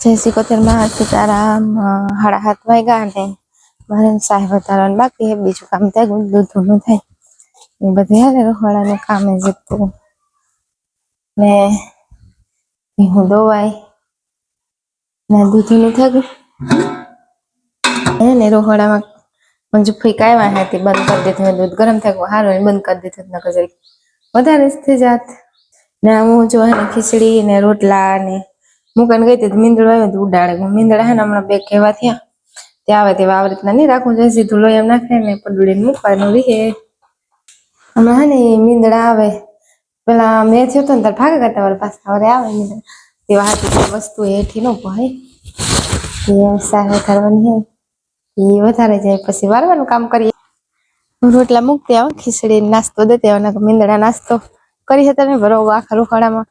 જય સિકોતેરમાં સીતારામ અ, સાડા હાથ વાગ્યા ને મારે સાહેબ વધારવાનું બાકી બીજું કામ થાય ગયું દૂધનું થાય. એ બધું હાલે રખોડાનું કામ એ જતું ને હું દોવાય. ને દૂધનું નું એને ને રોહડામાં મંજુ ફૂઈક આવ્યા હે બંધ કરી દીધું મેં દૂધ ગરમ થાય સારું એને બંધ કરી દીધું નકર જરીક. વધારે જ થઈ જાત. ને હું જો હે ને ખીચડી ને રોટલા ને મૂકીને ગઈ હતી મીંદડું આવ્યું તો ઉડાડે. મીંદડા હે ને હમણાં બે કેવા થયા. તે આવે તેવા આવી રીતના નહીં રાખવું જોઈએ. સીધું લોહી એમ નાખે ને પદુડીને મૂકવાનું રીહે. હમણાં હે ને મીંદડા આવે. પેલા મેં થયો તો ને ત્યારે ભાગે કરતા વાર પાછા હવે આવે મીંદડા. તેવા હાથી વસ્તુ હેઠી ન ભાઈ સાહેબ કરવાની હે. એ વધારે જાય પછી વારવાનું કામ કરીએ. રોટલા મૂકતી આવે ખીચડી નાસ્તો દેતી આવે મીંદડા નાસ્તો કરી હતા ને બરોબર, આખા રૂખાડામાં.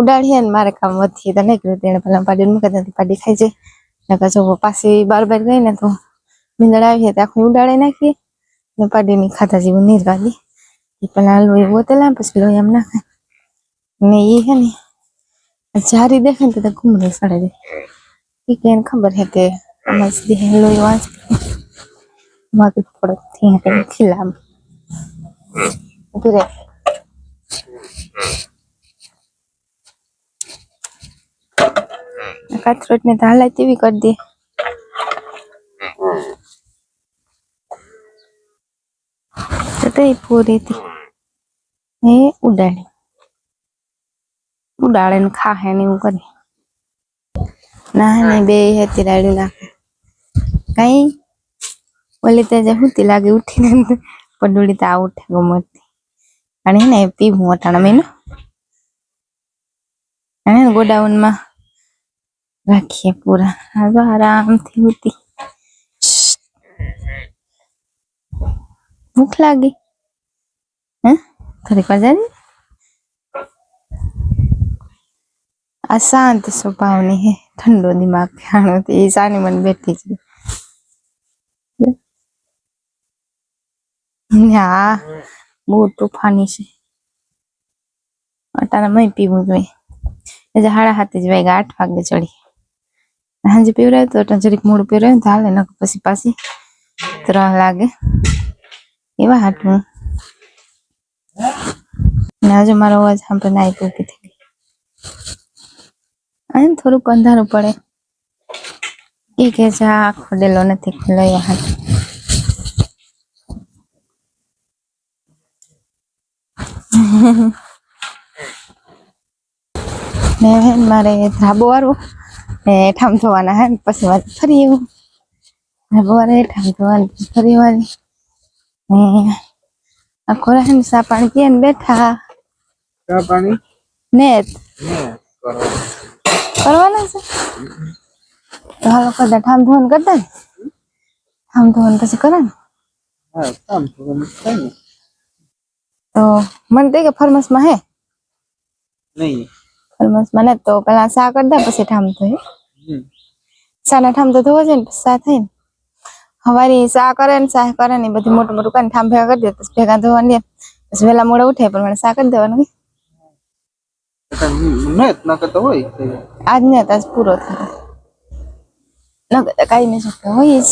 ઉડાડીએ ને મારે કામ વધીએ તો નહીં તેને પેલા પાડી મૂકી પાડી ખાઈ જાય. નકર જો પાછી બાર બાર ગઈ ને તો મીંદડા આવીએ તો આખું ઉડાડી નાખીએ ને પાડીને ખાતા જેવું નહીં ગાડી એ પેલા લોહી ગોતેલા પછી લોહી એમ નાખે. ને એ હે ને જારી દેખે ને તો ઘૂમરે સડે જાય. એ કે ખબર હે કે આમાં સીધી લોહી વાંચ. માગી પડતથી કે ખીલામ. ઊભી રહે. કાથરોટ ને હાલાય તેવી કરી દે. તો પૂરી હતી. એ ઉડાડી. ઉડાડે ને ખાહે ને એવું કરી. ના ને બે હતી રાડી નાખે. કઈ? ઓલી તે જે હુતી લાગે ઉઠીને. પડોળી તો આ ઉઠે ગમતી અને હે ને, પીવું અટાણા મેનું અને ગોડાઉનમાં રાખીએ પૂરા હવે આરામથી ઉતી ભૂખ લાગી હે થોડીક વાર જાય આ શાંત સ્વભાવની હે ઠંડો દિમાગ ખાણો એ સાની મન બેઠી છે હા બહુ તોફાની છે અટાણા મય પીવું જોઈએ હાડા હાથે જ વાગ્યા આઠ વાગે ચડી સાંજે પીવડાવ્યું તો જરીક મોડું પીવડાવ્યું તો હાલે નકર પછી પાછી ત્રણ લાગે. એવા હાટવું ને આજે મારો અવાજ સાંભળે નાઈ પૂકી થઈ ગઈ અને થોડુંક અંધારું પડે. એ કે છે આ ખોડેલો નથી ખોલાયો હાથ ને મારે ધાબો વાળો ને ઠામ થવાના હે પછી મારે ફરી એવું ધાબો વાળે ઠામ થવાની ફરી ને આખો રહે ને સા પાણી પીએ ને બેઠા ચા પાણી ને ને કરવાના છે તો હાલો કદાચ ઠામ ધોવાનું કરતા ને ઠામ ધોવાનું પછી કરે ને હા તો થાય ને મને તો કે ફરમાસમાં હે નહીં ફરમાસમાં મને તો પેલા સા કરી દે પછી ઠામ ધોઈ. સાના ઠામ તો ધોવા છે ને સા થાય ને. હવારી સા કરે ને સા કરે ને બધી મોટું મોટું કરીને ઠામ ભેગા કરી દે પછી ભેગા ધોવાની પછી વેલા મોડા ઉઠે પણ મને સા કરી દેવાનું એટલે ના કરતો હોય? આજ ને આજ પૂરો થયો. ન કરતા કાંઈ નહીં શકતા હોય જ.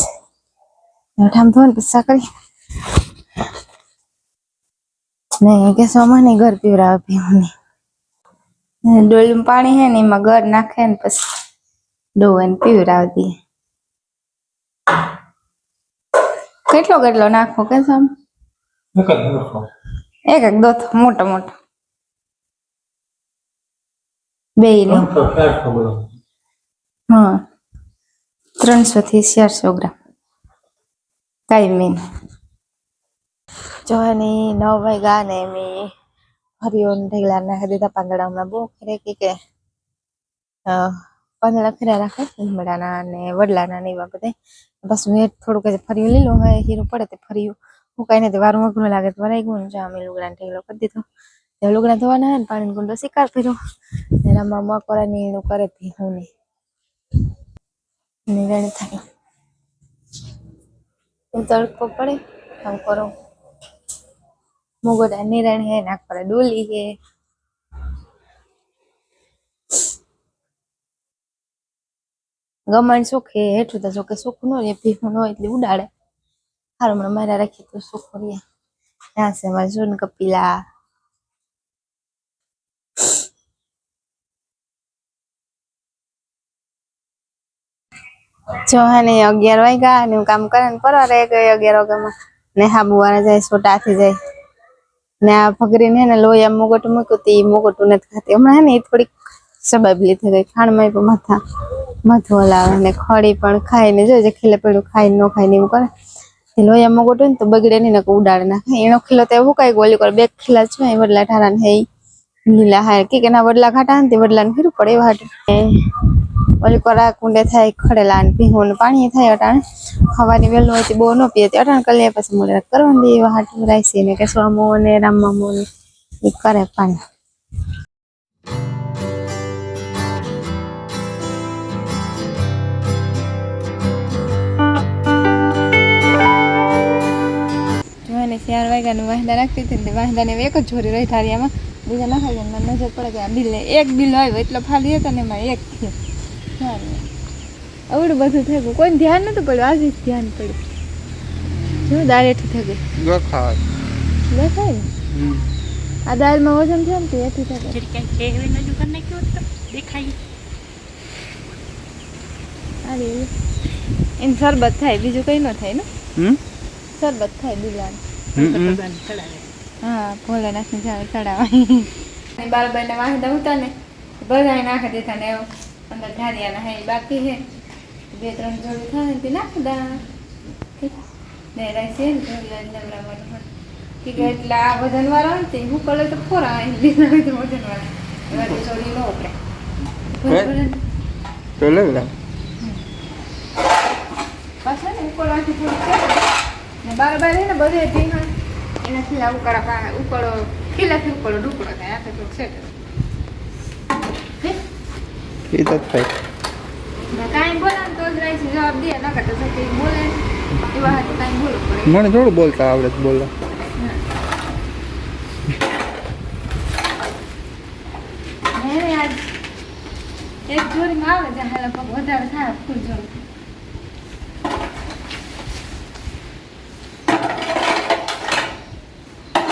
ઠામ ધોવાનું પછી સા કરી નહીં કે સોમાં નહીં ઘર પીવરાવે પીવું નહીં ડોલીમાં પાણી હે ને એમાં ઘર નાખે ને પછી ડોવે ને દઈએ. કેટલો કેટલો નાખો કે સમ? એક એક દોથ મોટો મોટો. બે હા. ત્રણસો થી ચારસો ગ્રામ. કાંઈ મેન જોવાની નવ વાગ્યા ને મેં. હરિયો ને ઢેગલા નાખી દીધા પાંદડામાં બહુ ખરે કે પાંદડા ખર્યા રાખે લીમડાના ને વડલાના ને એવા બધા બસ મેં થોડુંક જ ફર્યું લીલું હવે હીરું પડે તે ફર્યું હું કઈ નથી વારું અઘરું લાગે તો વરાઈ ગયું જા અમે લુગડા ઢેગલો કરી દીધો તે લુગડા ધોવાના હે ને પાણી ગુંડો શિકાર કર્યો ને રમવા મકોરા ને એનું કરે ભીહું ને નિરણ થાય હું તડકો પડે આમ કરો મુગોડા નિરણ હે નાખવા ડોલી હે. ગમણ સુખે હેઠું તો જોકે સુખ નો રે ભીખું નો એટલે ઉડાડે. હારું હમણાં મારા રાખી તો સુખ રે ત્યાં છે મારા કપિલા. જો હે ને અગિયાર વાગ્યા અને હું કામ કરે ને પરવા રહી ગઈ અગિયાર વાગ્યામાં. ને હાબુ વાળા જાય સોટાથી જાય. ને આ ફકરી ને લોહી મુગટ મૂક્યું તે મુગટું નથી ખાતી. હમણાં ને એ થોડીક સબાબલી થઈ ગઈ ખાંડમાં પણ માથા માથું હલાવે ને ખડી પણ ખાય ને જો જે ખીલે પડ્યું ખાય ન ખાય ને એવું કરે. તે લોહી હોય ને તો બગડે નહીં ને ઉડાડે નાખે એનો ખીલો તો એવું કાંઈ ગોલી કરે બે ખીલા છે એ વડલા ઠારા ને હે લીલા હાય કે ના, વડલા ઘાટા ને તે વડલા ને ફીરું પડે એવા ઓલી કોરા કુંડે થાય, ખડેલા ને પીવું પાણી થાય અટાણે. હવાની વહેલું હોય બહુ ન પીએ અટાણ કલ્યા પછી મોડે કરવાની દઈએ એવા હાટું રાયસી ને કે સ્વામો ને રામમામો ને એ કરે પાણી. ચાર ચાર વાગ્યાનું વાંદા રાખતી હતી ને વાંદાને એક જ છોરી રહી ધારિયામાં બીજા ના ખાઈ મને નજર પડે કે આ બિલ એક બિલ આવ્યો, એટલો ફાલી હતો ને એમાં એક થયો. ચાલો. આવડું બધું થઈ ગયું. કોઈ ધ્યાન નતું પડ્યું. આજે જ ધ્યાન પડ્યું. જો દાળ એઠી થઈ ગઈ. દેખાય દેખાય ને? આ દાળમાં વજન છે ને તે એઠી થઈ ગઈ જરી નજુ કરી નાખ્યો તો દેખાય. એમ શરબત થાય. બીજું કઈ ન થાય ને? શરબત થાય બીજા હા ભોલા ભોલેનાથને જાણે ચડાવાય બાર બાર વાંધા ઉતા ને બધા નાખી દેતા ને એવું. અંદર ધારિયાના હે બાકી હે. બે ત્રણ જોડી થાય તે નાખી દા. ને રાઈસે ને જોડી નવરા વાળા કે એટલે આ વજન વાળા હોય તે હું કરે તો ખોરા લીધા હોય તો વજન વાળા. એવા તો જોડી ન ઉપડે તો લઈ લે. પાછા ને ઉકળવાથી થોડું છે. ને બાર બાર ને બધે ભીના એના ખીલા ઉકળા ઉકળો ખીલાથી ઉકળો ઢુકળો થાય આપે તો સેટ બોલવું પડે. મને થોડું બોલતા આવડે છે બોલવા એક જોડી આજ એક જોડીમાં આવે છે વધારે થાય ફૂલ જોડી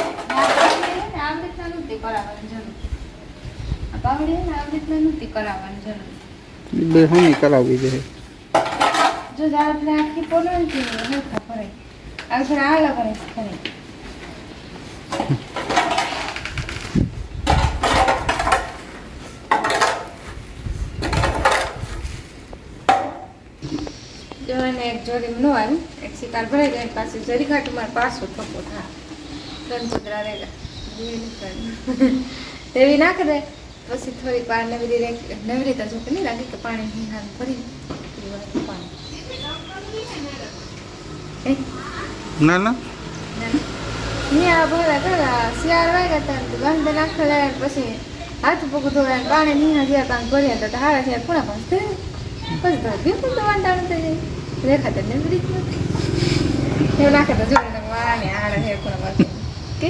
આવી રીતના નહોતી કરાવવાની જરૂર આ પાવડી હે ને આવી રીતના નહોતી કરાવવાની જરૂર. બે હું કરાવવી જોઈએ જો આપણે આખી પોલો ને હલકા ભરાય. આ થોડા આલા કરે છે જો એને એક જોડી નો આવ્યું એક શિકાર ભરાઈ જાય પાછી જરી ઘાટ મારે પાછો થકો થાય. ત્રણ કુતરા રેગા નાખ દે. પછી થોડીક વાર નવરી રીતે નવી રીતે જો નહીં લાગે કે પાણી નિહાળ ભરી ના ના. ભરા શિયાળ વાગ્યા હતા ને નાખવા લાગ્યા પછી હાથ પગ ધોયા ને પાણી નિહાળ ગયા કામ ભર્યા હતા તો હારા થયા પૂરા પાંચ થઈ પછી તો બિલકુલ તો વાંધા થઈ જાય. રેખાતા નથી. એવું નાખે તો જોડે વાને હારા થયા પૂરા પાંચ કે?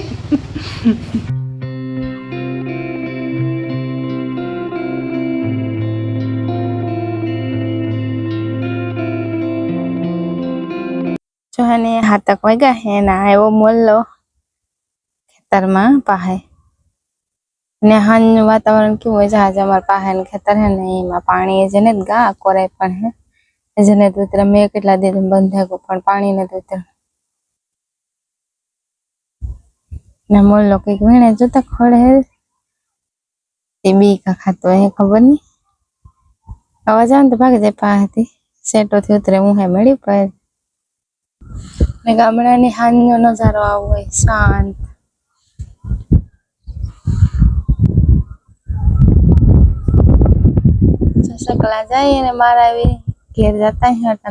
જો હે હાથક વાગ્યા હે ના એવો મોલ્લો ખેતરમાં પાહે. ને હાનનું વાતાવરણ કેવું હોય છે? આજે અમારા પાસે ખેતર હે ને એમાં પાણી જેને ગા કોરાય પણ હે. જેને તો મેં કેટલા દિન બંધ થઈ પણ પાણી ને તો ને મોલ્લો કંઈક વીણે જોતા હે. તે બી કા ખાતો હે ખબર નહીં અવાજ આવે તો ભાગી જાય પાહેથી સેટો થી ઉતરે, હું હે મળી પર? ને ગામડાની હાંજનો નજારો આવો હોય, શાંત. જાય અને મારા આવી ઘેર જતા હતા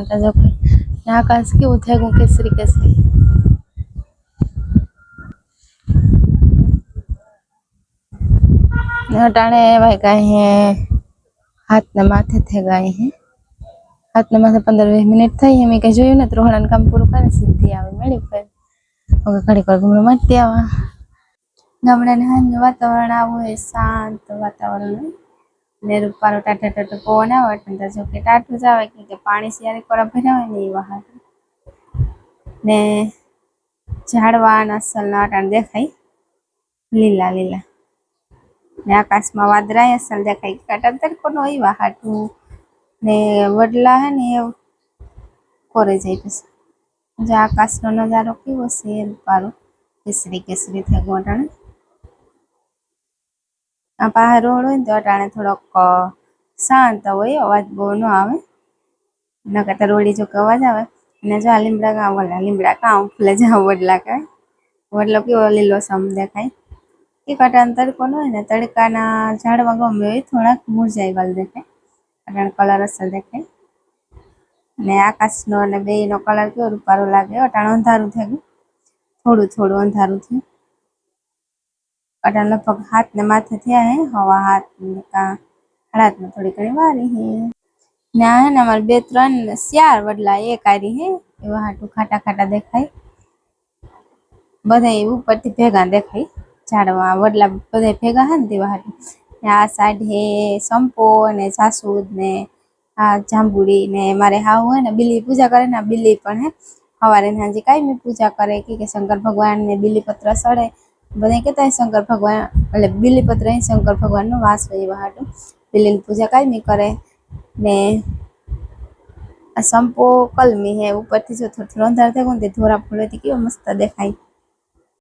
ને આકાશ કેવું થઈ ગયું, કેસરી કેસરી. ને અટાણે ભાઈ ગાય હે, હાથના માથે થઈ ગાય હે. હાથના માથે પંદર વીસ મિનિટ થઈ એમ કઈ જોયું ને ત્રોહણાનું કામ પૂરું કરે, સીધી આવે મળી પર હવે ઘડીક વાર ઘૂમરો મારતી આવા. ગામડાને હાંજનું વાતાવરણ આવું હોય, શાંત વાતાવરણ હોય. ને રૂપારો ટાટા ટાટો પવન આવે, પણ જો કે ટાટું જ આવે કે પાણી સિયારે કોરા ભર્યા હોય ને એ વહાર ને ઝાડવા અસલ અસલના અટાણ દેખાય. લીલા લીલા. ને આકાશમાં વાદળાય, અસલ દેખાય. કાટા તડકો એ વાહાટું. ને વડલા હે ને એ કોરે જાય પછી આકાશ આકાશનો નજારો કેવો છે એ રૂપારો કેસરી કેસરી થઈ ગયો અટાણે. આ પાસે રોડ હોય ને તો અટાણે થોડોક શાંત હોય, અવાજ બહુ ન આવે. ન કરતા રોડી જો અવાજ આવે. અને જો આ લીમડા કાં વલા લીમડા કાં ફૂલે જાવ વડલા કાંઈ. વડલો કેવો લીલો સમ દેખાય. એક અટાણ તડકો ન હોય ને તડકાના ઝાડવા ગમે હોય થોડાક મુરઝાઈ વાળ દેખાય. અટાણ કલર અસર દેખાય ને આકાશનો અને બેયનો કલર કેવો રૂપારો લાગે? અટાણ અંધારું થઈ ગયું થોડું થોડું અંધારું થયું. અટાણ લગભગ હાથ ને માથે થયા હે. હવા હાથ ને કા હાથમાં થોડી ઘણી વારી હે. ને હે ને અમારે બે ત્રણ ચાર વડલા એક આરી હે. એવા હાટું ખાટા ખાટા દેખાય. બધા ઉપરથી ભેગા દેખાય. ઝાડવા વડલા બધા ભેગા હે ને તેવા હાટું. આ સાઢે સંપો ને જાસૂદ ને આ જાંબુડી ને મારે હાવ હોય ને બિલી પૂજા કરે ને બિલી પણ હે. સવારે સાંજે કાંઈ પૂજા કરે, કે શંકર ભગવાન ને બિલીપત્ર સડે. બધા કહેતા શંકર ભગવાન, એટલે બિલીપત્ર અહીં શંકર ભગવાનનો વાસ હોય એવા હાટું. બિલ્લીની પૂજા કાંઈ કરે ને સંપો કલમી હે, ઉપરથી જો થોડું અંધાર થઈ ગયું ને તે ધોરા કેવો મસ્ત દેખાય.